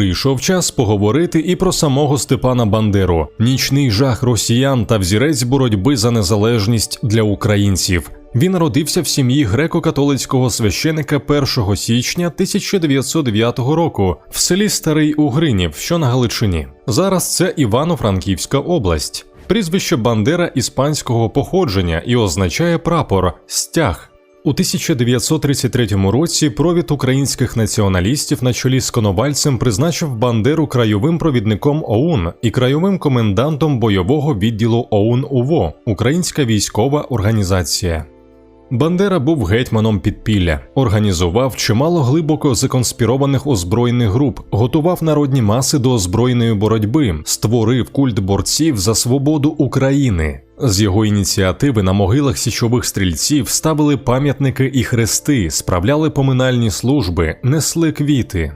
прийшов час поговорити і про самого Степана Бандеру, нічний жах росіян та взірець боротьби за незалежність для українців. Він народився в сім'ї греко-католицького священика 1 січня 1909 року в селі Старий Угринів, що на Галичині. Зараз це Івано-Франківська область. Прізвище Бандера іспанського походження і означає прапор стяг. У 1933 році провід українських націоналістів на чолі з Коновальцем призначив Бандеру краєвим провідником ОУН і краєвим комендантом бойового відділу ОУН УВО Українська військова організація. Бандера був гетьманом підпілля, організував чимало глибоко законспірованих озброєних груп, готував народні маси до озброєної боротьби, створив культ борців за свободу України. З його ініціативи на могилах січових стрільців ставили пам'ятники і хрести, справляли поминальні служби, несли квіти.